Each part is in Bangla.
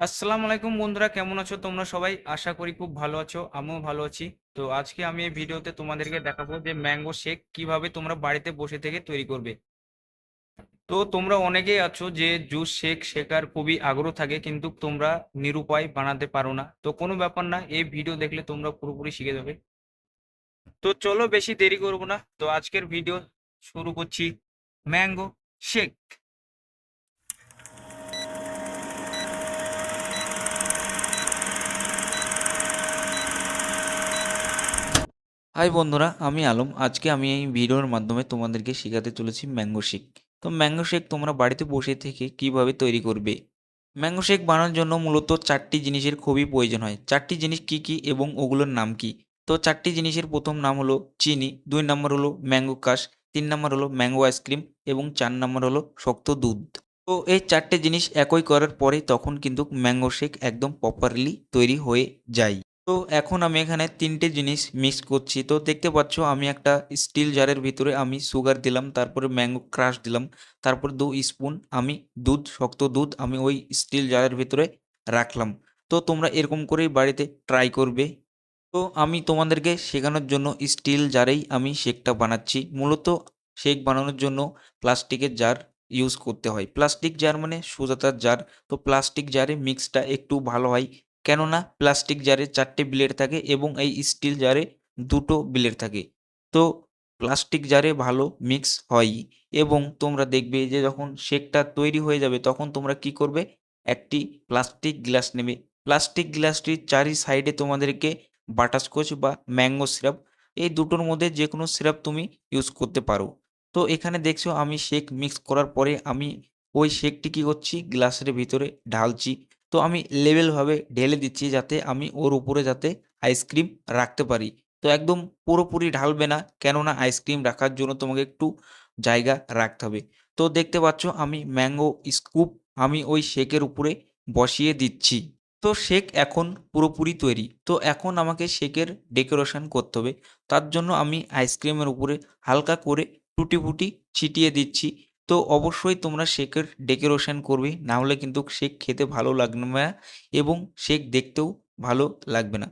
আসসালামু আলাইকুম বন্ধুরা, কেমন আছো তোমরা সবাই? আশা করি খুব ভালো আছো, আমিও ভালো আছি। তো আজকে আমি এই ভিডিওতে তোমাদেরকে দেখাবো যে ম্যাঙ্গো শেক কীভাবে তোমরা বাড়িতে বসে থেকে তৈরি করবে। তো তোমরা অনেকেই আছো যে জুস, শেক শেখার খুবই আগ্রহ থাকে, কিন্তু তোমরা নিরুপায় বানাতে পারো না। তো কোনো ব্যাপার না, এই ভিডিও দেখলে তোমরা পুরোপুরি শিখে যাবে। তো চলো বেশি দেরি করব না। তো আজকের ভিডিও শুরু করছি ম্যাঙ্গো শেক। হাই বন্ধুরা, আমি আলম। আজকে আমি এই ভিডিওর মাধ্যমে তোমাদেরকে শেখাতে চলেছি ম্যাঙ্গো শেক তো ম্যাঙ্গো শেক তোমরা বাড়িতে বসে থেকে কীভাবে তৈরি করবে? ম্যাঙ্গো শেক বানানোর জন্য মূলত চারটি জিনিসের খুবই প্রয়োজন হয়। চারটি জিনিস কি কি এবং ওগুলোর নাম কি? তো চারটি জিনিসের প্রথম নাম হলো চিনি, দুই নম্বর হলো ম্যাঙ্গো কাশ তিন নম্বর হলো ম্যাঙ্গো আইসক্রিম এবং চার নম্বর হলো শক্ত দুধ। তো এই চারটে জিনিস একই করার পরে তখন কিন্তু ম্যাঙ্গো শেক একদম প্রপারলি তৈরি হয়ে যায়। তো এখন আমি এখানে তিনটে জিনিস মিক্স করছি। তো দেখতে পাচ্ছ, আমি একটা স্টিল জারের ভিতরে আমি সুগার দিলাম, তারপরে ম্যাঙ্গো ক্রাশ দিলাম, তারপর দু স্পুন আমি দুধ, শক্ত দুধ আমি ওই স্টিল জারের ভিতরে রাখলাম। তো তোমরা এরকম করেই বাড়িতে ট্রাই করবে। তো আমি তোমাদেরকে শেখানোর জন্য স্টিল জারেই আমি শেকটা বানাচ্ছি। মূলত শেক বানানোর জন্য প্লাস্টিকের জার ইউজ করতে হয়। প্লাস্টিক জার মানে সুজাতার জার তো প্লাস্টিক জারে মিক্সটা একটু ভালো হয়। কেননা প্লাস্টিক জারে চারটে ব্লেড থাকে এবং এই স্টিল জারে দুটো ব্লেড থাকে। তো প্লাস্টিক জারে ভালো মিক্স হয় এবং তোমরা দেখবে যে যখন শেকটা তৈরি হয়ে যাবে তখন তোমরা কি করবে? একটি প্লাস্টিক গ্লাস নেবে। প্লাস্টিক গ্লাসটির চারি সাইডে তোমাদেরকে বাটারস্কচ বা ম্যাঙ্গো সিরাপ এই দুটোর মধ্যে যে কোনো সিরাপ তুমি ইউজ করতে পারো। তো এখানে দেখছ আমি শেক মিক্স করার পরে আমি ওই শেকটি কী করছি? গ্লাসের ভিতরে ঢালছি। তো আমি লেভেলভাবে ঢেলে দিচ্ছি যাতে আমি ওর উপরে যাতে আইসক্রিম রাখতে পারি। তো একদম পুরোপুরি ঢালবে না, কেননা আইসক্রিম রাখার জন্য তোমাকে একটু জায়গা রাখতে হবে। তো দেখতে পাচ্ছ আমি ম্যাঙ্গো স্কুপ আমি ওই শেকের উপরে বসিয়ে দিচ্ছি। তো শেক এখন পুরোপুরি তৈরি। তো এখন আমাকে শেকের ডেকোরেশন করতে হবে। তার জন্য আমি আইসক্রিমের উপরে হালকা করে টুটি ফুটি ছিটিয়ে দিচ্ছি। তো অবশ্যই তোমরা শেকের ডেকোরেশন করবে, না হলে কিন্তু শেক খেতে ভালো লাগবে না এবং শেক দেখতেও ভালো লাগবে না।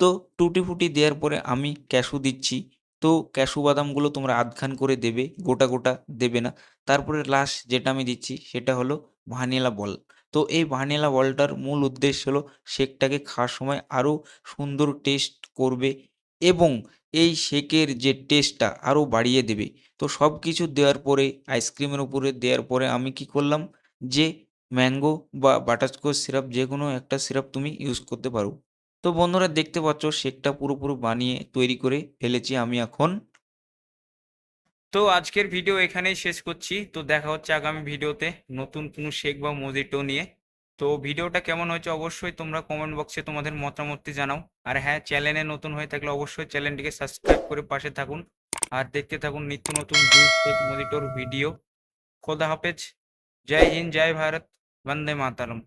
তো টুটি ফুটি দেওয়ার পরে আমি ক্যাশু দিচ্ছি। তো ক্যাশু বাদামগুলো তোমরা আধখান করে দেবে, গোটা গোটা দেবে না। তারপরে লাস্ট যেটা আমি দিচ্ছি সেটা হলো ভানিলা বল তো এই ভানিলা বলটার মূল উদ্দেশ্য হলো শেকটাকে খাওয়ার সময় আরও সুন্দর টেস্ট করবে এবং এই শেকের যে টেস্টটা আরও বাড়িয়ে দেবে। তো সব কিছু দেওয়ার পরে আইসক্রিমের উপরে দেওয়ার পরে আমি কি করলাম যে ম্যাঙ্গো বা বাটারস্কচ সিরাপ যে কোনো একটা সিরাপ তুমি ইউজ করতে পারো। তো বন্ধুরা দেখতে পাচ্ছ শেকটা পুরোপুরি বানিয়ে তৈরি করে ফেলেছি আমি এখন। তো আজকের ভিডিও এখানেই শেষ করছি। তো দেখা হচ্ছে আগামী ভিডিওতে নতুন কোনো শেক বা মজিটো নিয়ে। তো ভিডিওটা কেমন হয়েছে অবশ্যই তোমরা কমেন্ট বক্সে তোমাদের মতামতটি জানাও। আর হ্যাঁ চ্যানেলে নতুন হয়ে থাকলে অবশ্যই চ্যানেলটিকে সাবস্ক্রাইব করে পাশে থাকুন। আর দেখতে থাকুন নিত্য নতুন মনিটর ভিডিও খোদা হাফেজ। জয় হিন্দ, জয় ভারত। বন্দে মাতারম।